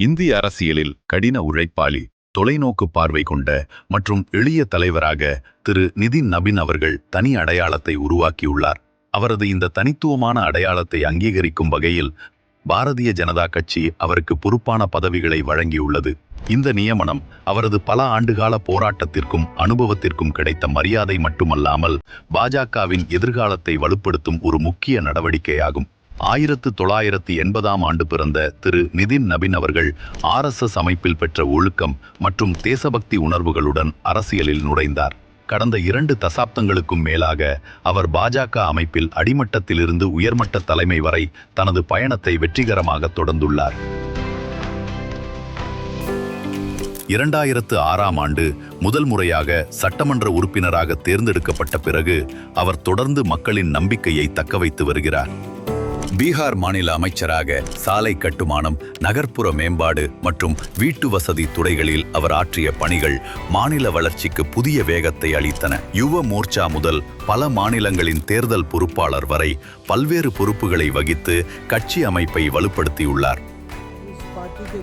இந்திய அரசியலில் கடின உழைப்பாளி தொலைநோக்கு பார்வை கொண்ட மற்றும் எளிய தலைவராக திரு நிதின் நபின் அவர்கள் தனி அடையாளத்தை உருவாக்கியுள்ளார். அவரது இந்த தனித்துவமான அடையாளத்தை அங்கீகரிக்கும் வகையில் பாரதிய ஜனதா கட்சி அவருக்கு பொறுப்பான பதவிகளை வழங்கியுள்ளது. இந்த நியமனம் அவரது பல ஆண்டுகால போராட்டத்திற்கும் அனுபவத்திற்கும் கிடைத்த மரியாதை மட்டுமல்லாமல் பாஜகவின் எதிர்காலத்தை வலுப்படுத்தும் ஒரு முக்கிய நடவடிக்கையாகும். ஆயிரத்து தொள்ளாயிரத்து எண்பதாம் ஆண்டு பிறந்த திரு நிதின் நபின் அவர்கள் ஆர்எஸ்எஸ் அமைப்பில் பெற்ற ஒழுக்கம் மற்றும் தேசபக்தி உணர்வுகளுடன் அரசியலில் நுழைந்தார். கடந்த இரண்டு தசாப்தங்களுக்கும் மேலாக அவர் பாஜக அமைப்பில் அடிமட்டத்திலிருந்து உயர்மட்ட தலைமை வரை தனது பயணத்தை வெற்றிகரமாக தொடர்ந்துள்ளார். இரண்டாயிரத்து ஆறாம் ஆண்டு முதல் முறையாக சட்டமன்ற உறுப்பினராக தேர்ந்தெடுக்கப்பட்ட பிறகு அவர் தொடர்ந்து மக்களின் நம்பிக்கையை தக்கவைத்து வருகிறார். பீகார் மாநில அமைச்சராக சாலை கட்டுமானம் நகர்ப்புற மேம்பாடு மற்றும் வீட்டு வசதி துறைகளில் அவர் ஆற்றிய பணிகள் மாநில வளர்ச்சிக்கு புதிய வேகத்தை அளித்தன. யுவ மோர்ச்சா முதல் பல மாநிலங்களின் தேர்தல் பொறுப்பாளர் வரை பல்வேறு பொறுப்புகளை வகித்து கட்சி அமைப்பை வலுப்படுத்தியுள்ளார்.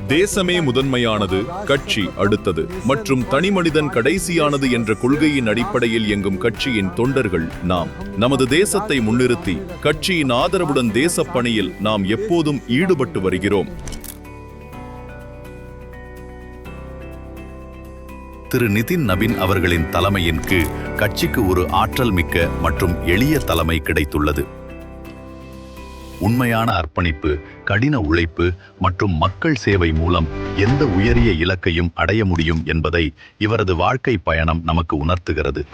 தேசமே முதன்மையானது கட்சி அடுத்தது மற்றும் தனிமனிதன் கடைசியானது என்ற கொள்கையின் அடிப்படையில் இயங்கும் கட்சியின் தொண்டர்கள் நாம். நமது தேசத்தை முன்னிறுத்தி கட்சியின் ஆதரவுடன் தேசப்பணியில் நாம் எப்போதும் ஈடுபட்டு வருகிறோம். திரு நிதின் நபின் அவர்களின் தலைமையின் கீழ் கட்சிக்கு ஒரு ஆற்றல் மிக்க மற்றும் எளிய தலைமை கிடைத்துள்ளது. உண்மையான அர்ப்பணிப்பு கடின உழைப்பு மற்றும் மக்கள் சேவை மூலம் எந்த உயரிய இலக்கையும் அடைய முடியும் என்பதை இவரது வாழ்க்கை பயணம் நமக்கு உணர்த்துகிறது.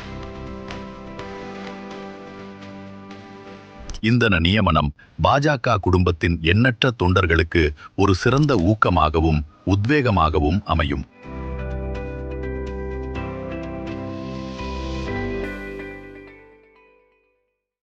இந்த நியமனம் பாஜக குடும்பத்தின் எண்ணற்ற தொண்டர்களுக்கு ஒரு சிறந்த ஊக்கமாகவும் உத்வேகமாகவும் அமையும்.